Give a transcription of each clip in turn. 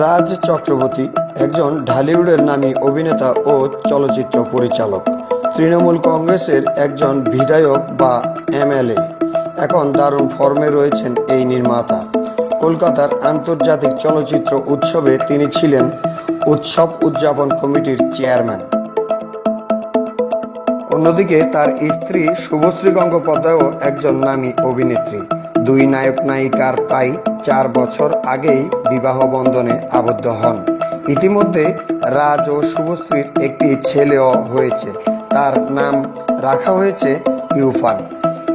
রাজ চক্রবর্তী একজন ঢালিউডের নামী অভিনেতা ও চলচ্চিত্র পরিচালক। তৃণমূল কংগ্রেসের একজন বিধায়ক বা এমএলএ। এখন দারুণ ফর্মে রয়েছেন এই নির্মাতা। কলকাতার আন্তর্জাতিক চলচ্চিত্র উৎসবে তিনি ছিলেন উৎসব উদযাপন কমিটির চেয়ারম্যান। অন্যদিকে তার স্ত্রী শুভশ্রী গঙ্গোপাধ্যায়ও একজন নামী অভিনেত্রী। দুই নায়ক নায়িকার প্রায় চার বছর আগেই বিবাহ বন্ধনে আবদ্ধ হন। ইতিমধ্যে রাজ ও শুভশ্রীর একটি ছেলেও হয়েছে। তার নাম রাখা হয়েছে ইউফান।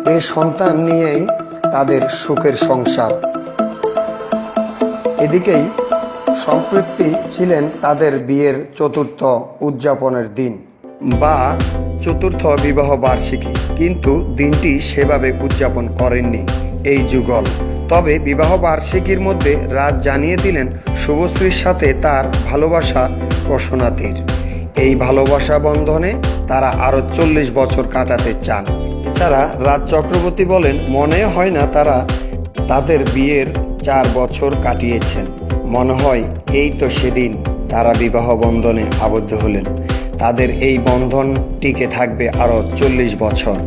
এই সন্তান নিয়েই তাদের সুখের সংসার। এদিকেই সম্পৃক্তি ছিলেন তাদের বিয়ের চতুর্থ উদযাপনের দিন। বা চতুর্থ বিবাহ বার্ষিকী, কিন্তু দিনটি সেভাবে উদযাপন করেননি এই যুগল। তবে বিবাহ বার্ষিকীর মধ্যে রাজ জানিয়ে দিলেন শুভশ্রীর সাথে তার ভালোবাসা ঘোষণাতির এই ভালোবাসা বন্ধনে তারা আরও চল্লিশ বছর কাটাতে চান। এছাড়া রাজ চক্রবর্তী বলেন, মনে হয় না তারা তাদের বিয়ের চার বছর কাটিয়েছেন। মনে হয় এই তো সেদিন তারা বিবাহ বন্ধনে আবদ্ধ হলেন। তাদের এই বন্ধন টিকে থাকবে আরও চল্লিশ বছর।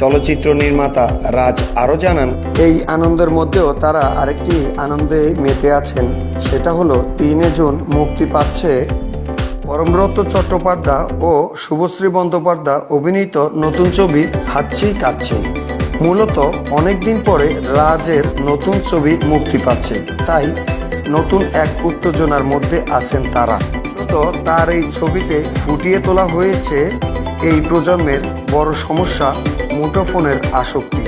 চলচ্চিত্র নির্মাতা রাজ আরও জানান, এই আনন্দের মধ্যেও তারা আরেকটি আনন্দে মেতে আছেন। সেটা হলো, তিনে জুন মুক্তি পাচ্ছে পরমব্রত চট্টোপাধ্যায় ও শুভশ্রী বন্দ্যোপাধ্যায় অভিনীত নতুন ছবি হাঁচি কাচ্ছি মূলত অনেকদিন পরে রাজের নতুন ছবি মুক্তি পাচ্ছে। তাই নতুন এক উত্তেজনার মধ্যে আছেন তারা। মূলত তার এই ছবিতে ফুটিয়ে তোলা হয়েছে এই প্রজন্মের বড় সমস্যা মুঠোফোনের আসক্তি।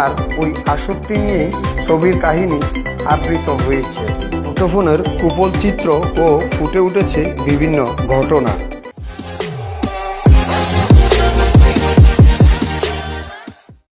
আর ওই আসক্তি নিয়ে ছবির কাহিনী আবৃত হয়েছে। মুঠোফোনের কুপল চিত্র ও ফুটে উঠেছে বিভিন্ন ঘটনা।